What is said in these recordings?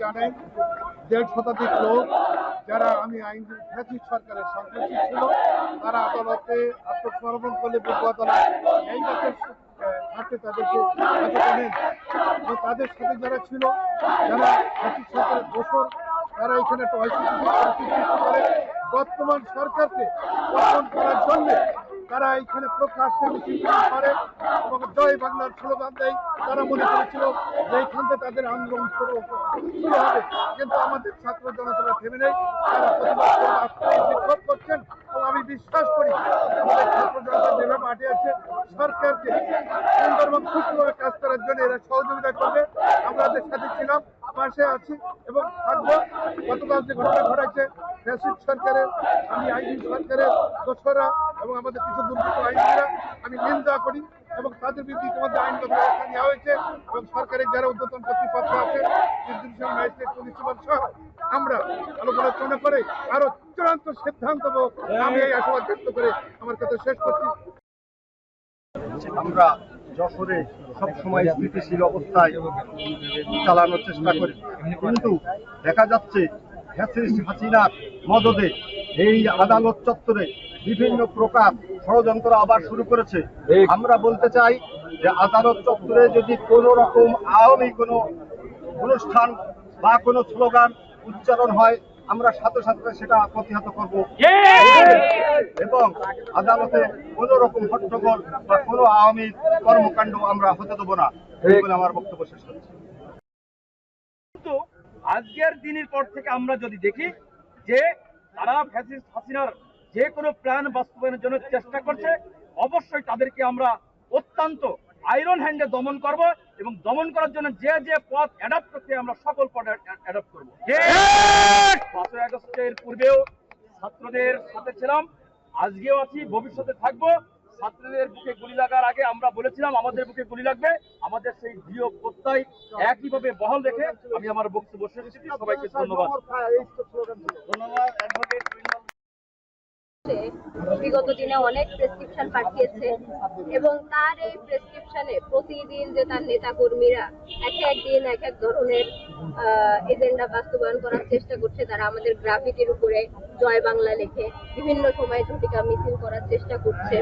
জানেন, দেড় শতাধিক লোক যারা আমি আইনজীবী ফ্যাসিস্ট সরকারের সন্ত্রাসী ছিল, তারা আদালতে আত্মসমর্পণ করলে যোগ্য এই এবং তাদের সাথে যারা ছিল, যারা ফ্যাসিস্ট সরকারের দোষর, তারা এখানে একটা করে। বর্তমান সরকারকে পতন করার জন্য তারা এখানে প্রকাশ্যে মিছিল করে। জয় বাংলার স্লোগান দেয়, তারা মনে করেছিল যে এইখান থেকে তাদের আন্দোলন শুরু হবে। কিন্তু আমাদের ছাত্র জনতা থেমে নেই তারা প্রতিবাদ করে রাস্তায় বিক্ষোভ করছেন। এবং আমি বিশ্বাস করি, আমাদের ছাত্র জনতা যেভাবে মাঠে আছে, সরকারকে সুন্দর এবং সুষ্ঠুভাবে কাজ করার জন্য এরা সহযোগিতা করবে। আমরা এদের সাথে ছিলাম, পাশে আছি এবং থাকব। গতকাল যে ঘটনা ঘটেছে, ফ্যাসিস্ট সরকারের, আমি আইনজীবী সরকারের দোসরা এবং আমাদের কিছু দুর্বৃত্ত আইনজীবীরা, আমি নিন্দা করি। এবং তাদের বিরুদ্ধে ইতিমধ্যে আইনগত ব্যবস্থা নেওয়া হয়েছে এবং সরকারের যারা উদ্যতন কর্তৃপক্ষ আছে আমরা আলোচনা করে আরও চূড়ান্ত সিদ্ধান্ত আমি এই আশাবাদ ব্যক্ত করে আমার কথা শেষ করছি। আমরা যশোরে সবসময় স্থিতিশীল অবস্থায় চালানোর চেষ্টা করি। কিন্তু দেখা যাচ্ছে হাসিনার মদদে এই আদালত চত্বরে বিভিন্ন প্রকার ষড়যন্ত্র আবার শুরু করেছে। আমরা বলতে চাই যে আদালত চত্বরে যদি কোনো রকম আওয়ামী কোনো অনুষ্ঠান বা কোনো স্লোগান উচ্চারণ হয় আমরা সাথে সাথে সেটা প্রতিহত করব। এবং আদালতে কোনো রকম হট্টগোল বা কোনো আওয়ামী কর্মকাণ্ড আমরা হতে দেবো না। এই বলে আমার বক্তব্য শেষ করছি। কিন্তু আজকের দিনের পর থেকে আমরা যদি দেখি যে তারা ফ্যাসিস্ট হাসিনার যে কোনো প্ল্যান বাস্তবায়নের জন্য চেষ্টা করছে অবশ্যই তাদেরকে আমরা অত্যন্ত আয়রন হ্যান্ডে দমন করব এবং দমন করার জন্য যে যে পথ অ্যাডাপ্ট করতে আমরা সকল পথ অ্যাডাপ্ট করব। পাঁচই আগস্টের পূর্বেও ছাত্রদের সাথে ছিলাম আজকেও আছি ভবিষ্যতে থাকব। ছাত্রদের বুকে গুলি লাগার আগে আমরা বলেছিলাম আমাদের বুকে গুলি লাগবে আমাদের সেই দৃঢ় প্রত্যয় একইভাবে বহাল রেখে আমি আমার বক্তব্য শেষ সবাইকে ধন্যবাদ। ধন্যবাদ বিগত দিনে অনেক প্রেসক্রিপশন পাঠিয়েছে এবং তার এই প্রেসক্রিপশনে প্রতিদিন যে তার নেতা কর্মীরা এক এক দিন এক এক ধরনের এজেন্ডা বাস্তবায়ন করার চেষ্টা করছে, তারা আমাদের গ্রাফিকের উপরে জয় বাংলা লিখে, বিভিন্ন সময় ঝটিকা মিছিল করার চেষ্টা করছে।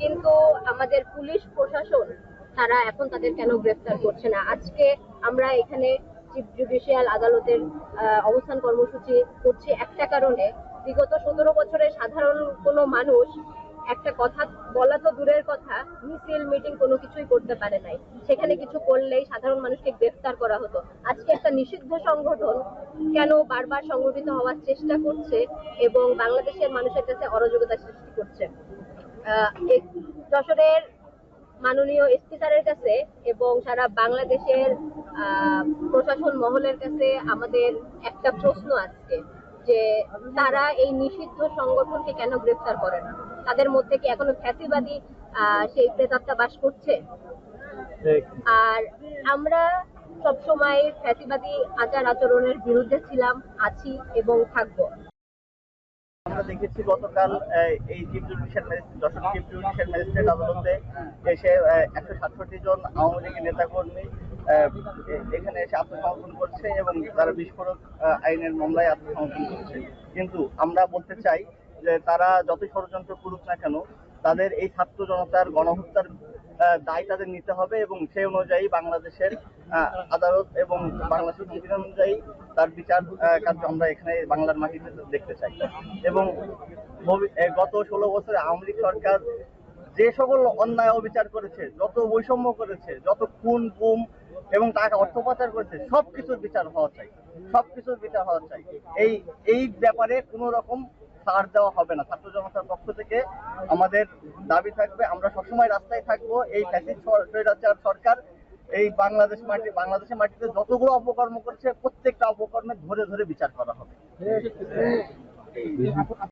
কিন্তু আমাদের পুলিশ প্রশাসন তারা এখন তাদের কেন গ্রেফতার করছে না? আজকে আমরা এখানে চিফ জুডিশিয়াল আদালতের অবস্থান কর্মসূচি করছি একটা কারণে। বিগত সতেরো বছরে সাধারণ কোনো মানুষ একটা কথা বলা তো দূরের কথা, মিছিল, মিটিং কোনো কিছুই করতে পারে নাই। সেখানে কিছু করলেই সাধারণ মানুষকে গ্রেফতার করা হতো। আজকে একটা নিষিদ্ধ সংগঠন কেন বারবার সংগঠিত হওয়ার চেষ্টা করছে এবং বাংলাদেশের মানুষের কাছে অরাজকতা সৃষ্টি করছে? যশোরের মাননীয় এসপি স্যারের কাছে এবং সারা বাংলাদেশের প্রশাসন মহলের কাছে আমাদের একটা প্রশ্ন আজকে। যে তারা এই নিষিদ্ধ সংগঠনকে কেন গ্রেফতার করে না? তাদের মধ্যে কি এখনও ফ্যাসিবাদী সেই প্রেতাত্মা বাস করছে? আর আমরা সবসময় ফ্যাসিবাদী আচার আচরণের বিরুদ্ধে ছিলাম, আছি এবং থাকব। আমরা দেখেছি গতকাল এই chief judicial magistrate, Jessore chief judicial magistrate আদালতে এসে একশো সাতষট্টি জন আওয়ামী লীগের নেতাকর্মী এখানে এসে আত্মসমর্পণ করছে এবং তারা বিস্ফোরক আইনের মামলায় আত্মসমর্পণ করছে। কিন্তু আমরা বলতে চাই যে তারা যতই ষড়যন্ত্র করুক না কেন, তাদের এই ছাত্র জনতার গণহত্যার দায় তাদের নিতে হবে এবং সেই অনুযায়ী বাংলাদেশের আদালত এবং বাংলাদেশের বিধান অনুযায়ী তার বিচার কার্য আমরা এখানে বাংলার মাটিতে দেখতে চাই। এবং গত ষোলো বছরে আওয়ামী লীগ সরকার যে সকল অন্যায় অবিচার করেছে, যত বৈষম্য করেছে, যত খুন, গুম এবং টাকা অর্থ পাচার করেছে, সবকিছুর বিচার হওয়া চাই। সবকিছুর বিচার হওয়া চাই। এই এই ব্যাপারে কোনো রকম ছাড় দেওয়া হবে না। ছাত্র জনতার পক্ষ থেকে আমাদের দাবি থাকবে, আমরা সবসময় রাস্তায় থাকব। এই স্বৈরাচার সরকার, এই বাংলাদেশ মাটি, বাংলাদেশের মাটিতে যতগুলো অপকর্ম করেছে, প্রত্যেকটা অপকর্মে ধরে ধরে বিচার করা হবে।